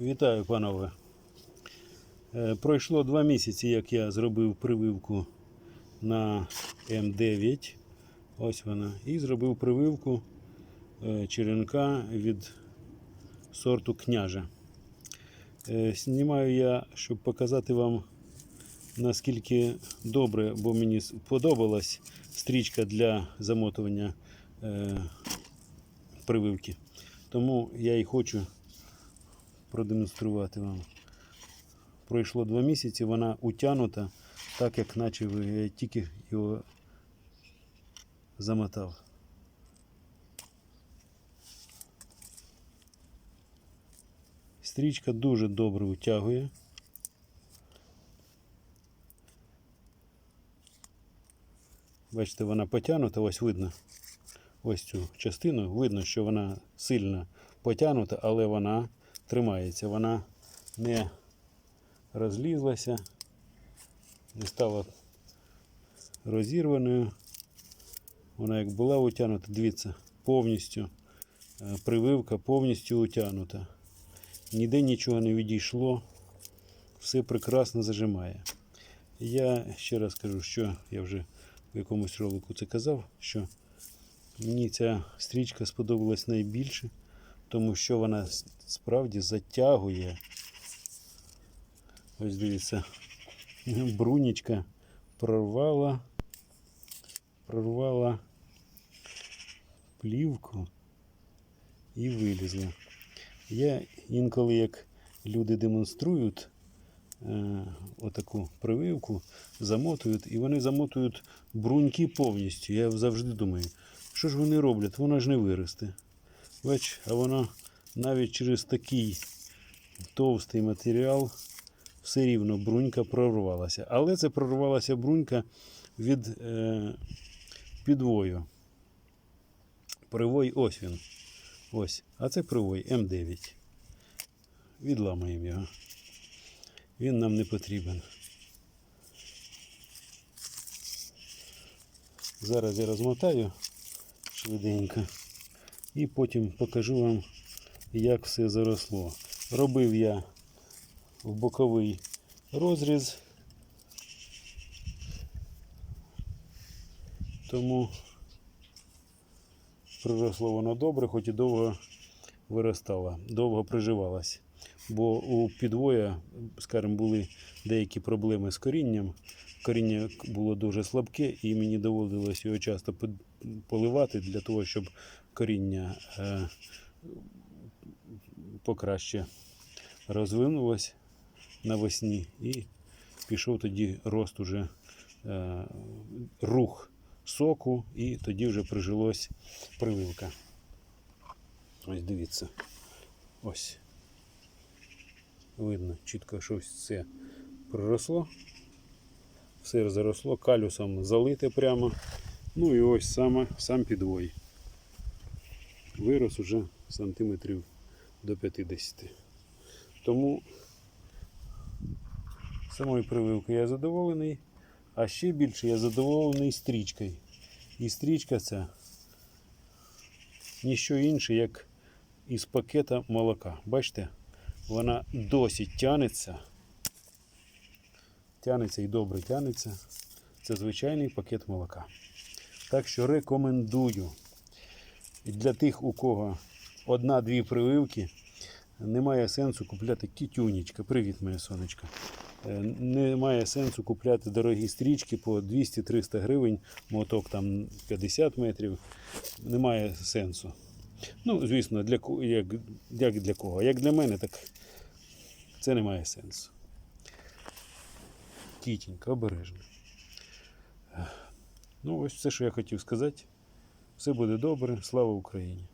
Вітаю, панове. Е, Пройшло два місяці, як я зробив прививку на М9. Ось вона. І зробив прививку е, черенка від сорту княжа. Е, Знімаю я, щоб показати вам, наскільки добре, бо мені сподобалась стрічка для замотування прививки. Тому я і хочу продемонструвати вам. Пройшло два місяці, вона утягнута, так як наче я тільки його замотав. Стрічка дуже добре утягує. Бачите, вона потягнута, ось видно. Ось цю частину. Видно, що вона сильно потягнута, але вона тримається. Вона не розлізлася, не стала розірваною. Вона як була утягнута, дивіться, повністю е, прививка повністю утягнута. Ніде нічого не відійшло, все прекрасно зажимає. Я ще раз кажу, що я вже в якомусь ролику це казав, що мені ця стрічка сподобалась найбільше, тому що вона справді затягує. Ось дивіться, брунічка прорвала, прорвала плівку і вилізла. Я інколи, як люди демонструють е, отаку прививку, замотують, і вони замотують бруньки повністю. Я завжди думаю, що ж вони роблять? Воно ж не виросте. Бач, а воно навіть через такий товстий матеріал все рівно брунька прорвалася. Але це прорвалася брунька від е, підвою. Привой ось він. Ось. А це привой М9. Відламаємо його. Він нам не потрібен. Зараз я розмотаю швиденько і потім покажу вам, як все заросло. Робив я в боковий розріз. Тому приросло воно добре, хоч і довго виростало, довго приживалось. Бо у підвоя, скажімо, були деякі проблеми з корінням. Коріння було дуже слабке, і мені доводилось його часто поливати для того, щоб коріння е, покраще розвинулось навесні і пішов тоді рост уже е, рух соку, і тоді вже прижилось прививка. Ось дивіться. Ось. Видно чітко, що ось це проросло. Все заросло, калюсом залите прямо. Ну і ось саме, сам підвой. Вирос уже сантиметрів до 50. Тому самою прививкою я задоволений, а ще більше я задоволений стрічкою. І стрічка ця ніщо інше, як із пакета молока. Бачите, вона досі тянеться. Тянеться і добре тянеться. Це звичайний пакет молока. Так що рекомендую. Для тих, у кого одна-дві прививки, немає сенсу купляти кітюнічка. Привіт, моє сонечко. Е, Немає сенсу купляти дорогі стрічки по 200-300 гривень, моток там 50 метрів. Немає сенсу. Ну, звісно, для, як, як для кого. Як для мене, так це не має сенсу. Тітенька, обережно. Ну, ось все, що я хотів сказати. Все буде добре. Слава Україні!